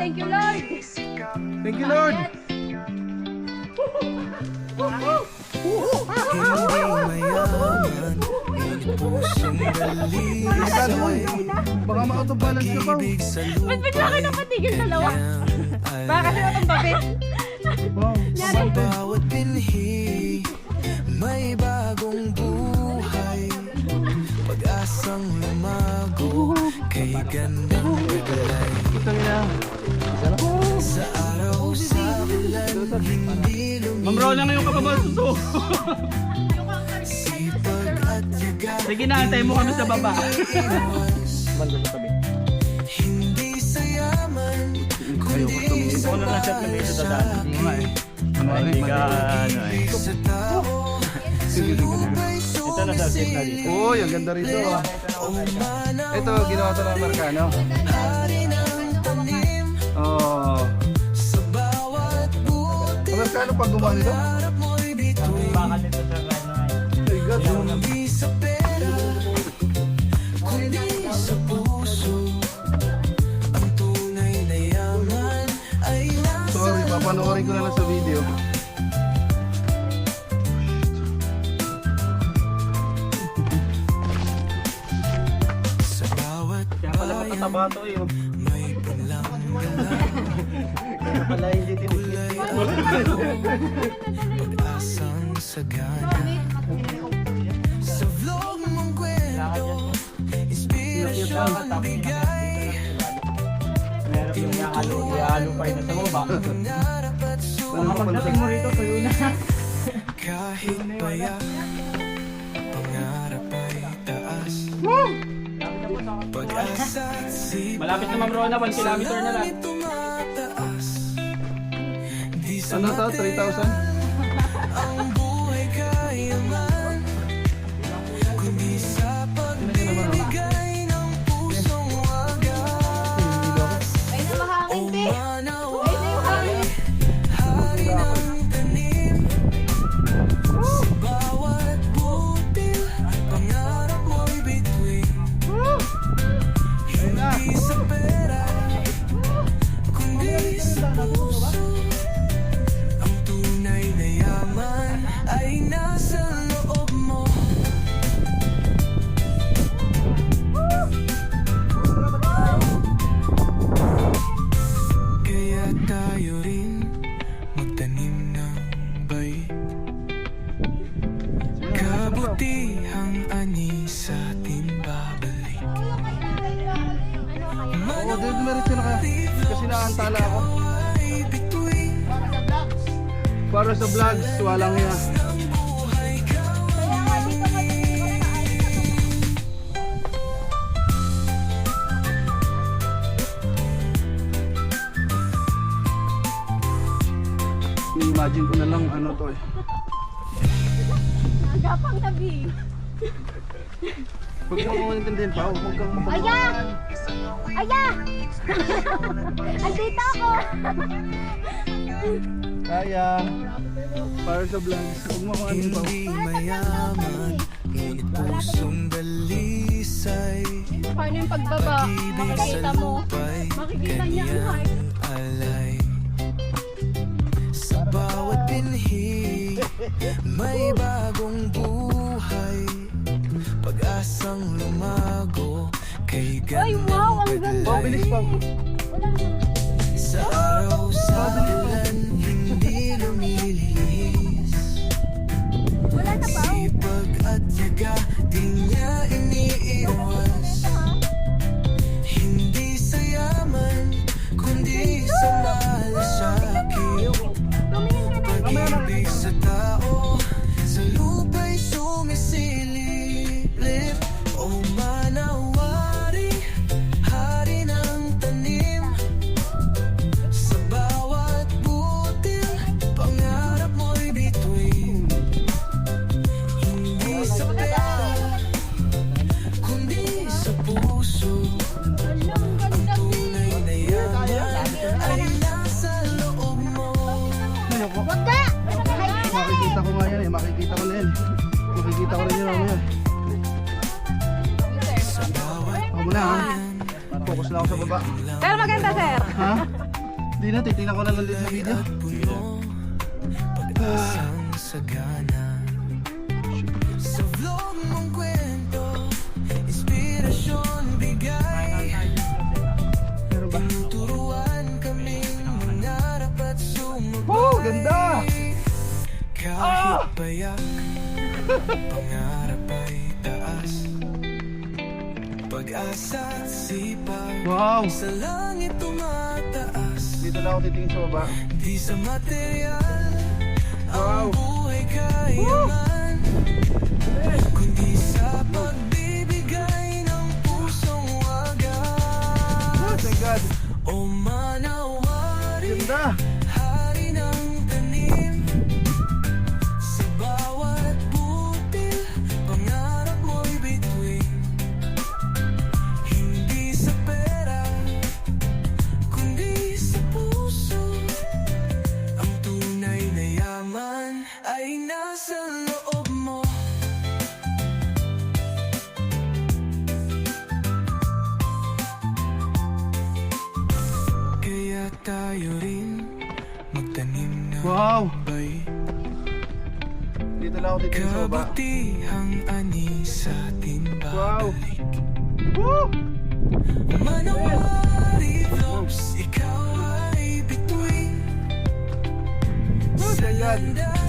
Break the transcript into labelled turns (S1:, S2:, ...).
S1: thank you, Lord.
S2: Thank you, Lord. Baka ma-autobalance ka pa.
S1: Ba't bigla kayo napatigil dalawa? Baka kasi natumbabi.
S2: Wow.
S1: Yari.
S3: Bawat binhi may bagong buhay Pag-asang lumago kay gandang galay
S2: Putang ina.
S3: Sa araw sa ulan hindi
S4: Ma'am Rona
S3: lumipag at yaga
S4: Sige na, antay mo kami sa baba.
S3: Hindi sa yaman kundi sa
S4: Ano na siya kami sa dadaan?
S2: Hindi nga eh. Ano
S4: Hindi ka, ano eh.
S3: sa tao
S4: Ito na sa na dito.
S2: Uy, ang ganda rito. ah. Ito, ginawa ito ng Amerikano.
S3: Tanim
S2: Oh.
S3: Bawat buti
S2: Amerikano pag gumawa nito?
S4: Bakal nito sa ano
S2: Ay, God.
S3: Ay nasa
S2: Sorry, papanoorin ko na lang sa video.
S4: Kaya pala matataba to eh. Kaya pala hindi tinikit.
S3: pag-asang sagana Sa vlog mong kwento Inspirasyon bigay
S4: Meron yung ihalo, ihalo pa yun sa baba.
S3: Pangarap at
S4: Mga pagdating mo rito, tuyo na.
S3: Kahit payak Pangarap ay taas sipag
S4: Malapit na Ma'am Rona, 1 kilometer na lang.
S2: Ano to? 3,000? Meron na kaya. Kasi naantala ako. Para sa vlogs, walang
S3: kawain
S2: Imagine ko na lang ano to eh.
S1: Gapang tabi.
S2: Huwag mo kong intindihin pa. Huwag kang
S1: Aya! Aya! Andito ako!
S2: Kaya. Para sa vlogs. Huwag mo kong ano pa.
S3: Hindi mayaman Ngunit pusong dalisay
S1: Paano yung pagbaba? Makikita mo. Makikita niya ang heart.
S3: alay Sa bawat binhi May bagong
S1: Ay, wow! Ang ganda!
S2: Oh, bilis pa. Eh. Makikita ko na yan. Makikita ko rin yun mamaya. Ako muna ha. Focus lang ako sa baba.
S1: Pero maganda, sir.
S2: Ha? Hindi na, titignan ko na lang dito sa video.
S3: Pag-asang sagana payak Pangarap ay taas Pag-asa at sipag
S2: Wow!
S3: Sa langit tumataas
S2: Dito lang ako titingin sa baba.
S3: Di sa material
S2: Wow!
S3: Ang buhay kayaman Kundi sa pagbibigay ng pusong
S2: Oh
S3: wagas
S2: my God!
S3: O manawari
S2: Ganda! Wow! Dito lang ako titingin sa baba.
S3: Kabutihang ani sa atin
S2: Wow!
S3: babalik
S2: Woo!
S3: Manawari vlogs, ikaw ay bituin
S2: Oh
S3: Sa
S2: my God!
S3: landas